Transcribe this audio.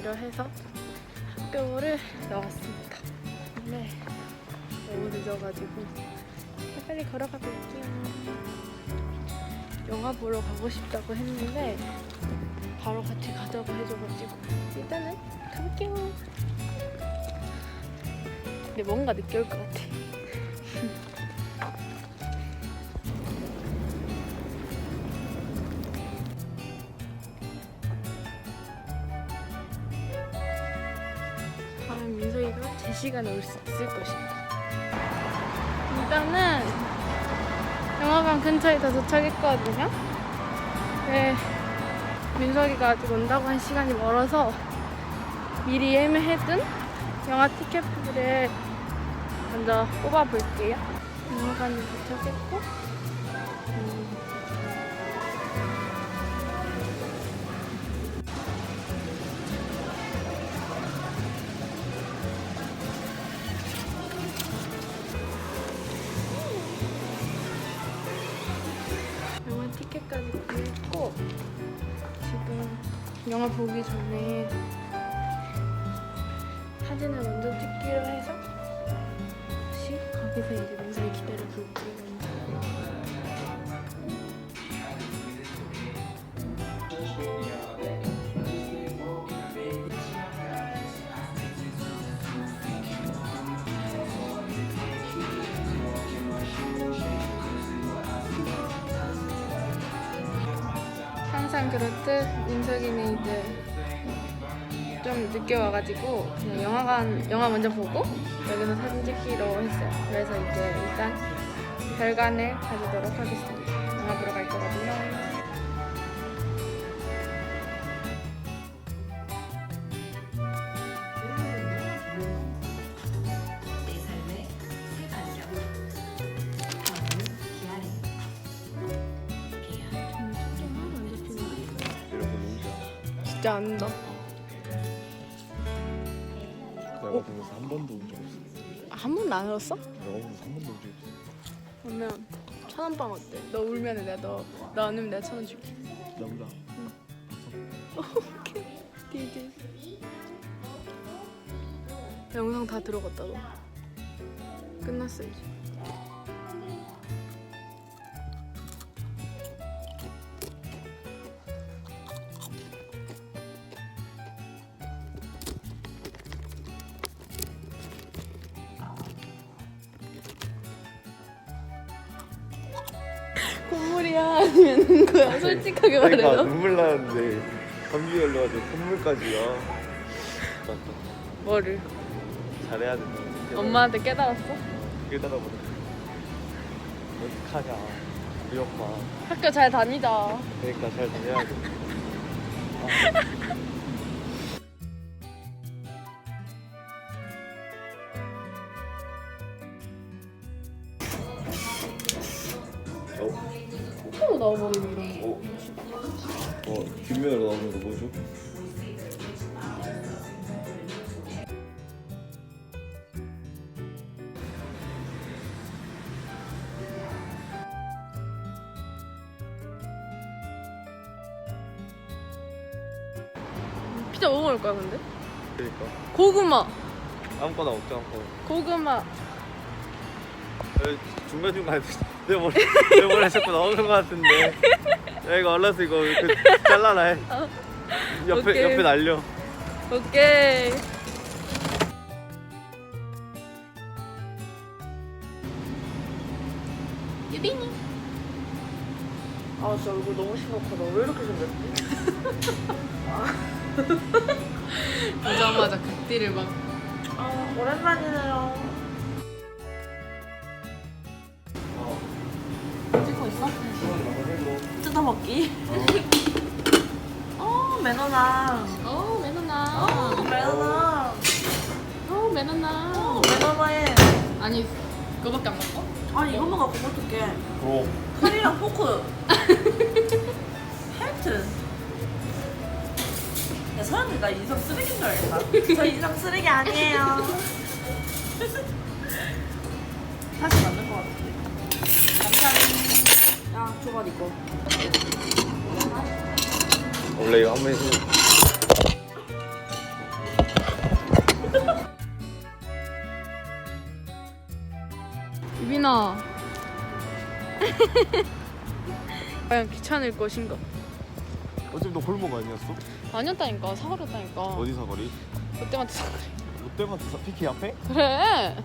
주기로 해서 학교를 나왔습니다. 네, 너무 늦어가지고 빨리 걸어가 볼게요. 영화 보러 가고 싶다고 했는데 바로 같이 가자고 해줘가지고 일단은 가볼게요. 근데 뭔가 늦게 올것 같아. 민석이가 제 시간에 올 수 있을 것인가? 일단은 영화관 근처에 다 도착했거든요. 네, 민석이가 아직 온다고 한 시간이 멀어서 미리 예매해둔 영화 티켓표를 먼저 뽑아볼게요. 영화관에 도착했고 음, 티켓까지 구했고 지금 영화 보기 전에 사진을 먼저 찍기로 해서 다시 거기서 이제 민서이 기다려 볼게 항상 그렇듯 민석이는 이제 좀 늦게 와가지고 그냥 영화관 영화 먼저 보고 여기서 사진 찍기로 했어요. 그래서 이제 일단 별관을 가지도록 하겠습니다. 영화 보러 갈 거거든요. 진짜 안다. 내가 보면서 한 번도 온적 없어. 한 번도 안 울었어? 내가 보면서 한 번도 온적 없어. 그러면 천 원빵 어때? 너 울면 내가 너 너 안 울면 내가 천 원 줄게. 남자. 디디. 영상 다 들어갔다 너. 끝났어 이제. 아니면 거야 솔직하게 그러니까 말해요. 눈물 나는데 감기 걸려가지고 콧물까지야. 맞다. 뭐를? 잘해야 된다. 엄마한테 깨달았어? 깨달아 보네. 어떡하냐. 우리 엄마. 학교 잘 다니다. 그러니까 잘 다녀야 돼. 어? 또 넣어버리는 어? 어? 뒷면으로 나오는 거 뭐죠? 피자 뭐 먹을 거야 근데? 그러니까 고구마. 아무거나 먹자 아무거나 고구마. 중간중간에 내 머리 내 머리에 자꾸 나오는 것 같은데 야 이거 알라서 이거 그 잘라라 해 옆에 오케이. 옆에 날려 오케이. 유빈이. 아 진짜 얼굴 너무 심각하다 왜 이렇게 생겼지? 보자마자 극딜을 막. 아 오랜만이네요 뜯어 먹기. 어. 매너나. 어 매너나. 어 매너나. 어 매너나. 어 매너나해 아니 그거밖에 안 먹어? 아니 이것만 갖고 어떡해. 어 칼이랑 포크. 헬트 야 사람들 나 인성 쓰레기인 줄 알겠다. 저 인성 쓰레기 아니에요. 사실 맞는 것 같은데. 감사합니다. 야 줘봐 니거 원래 이거 한 번씩. 유빈아. 과연 귀찮을 것인가? 어차피 너 골목 아니었어? 아니었다니까. 사과렸다니까. 어디 사거리? 롯데마트 사거리 롯데마트 사- PK 앞에? 그래.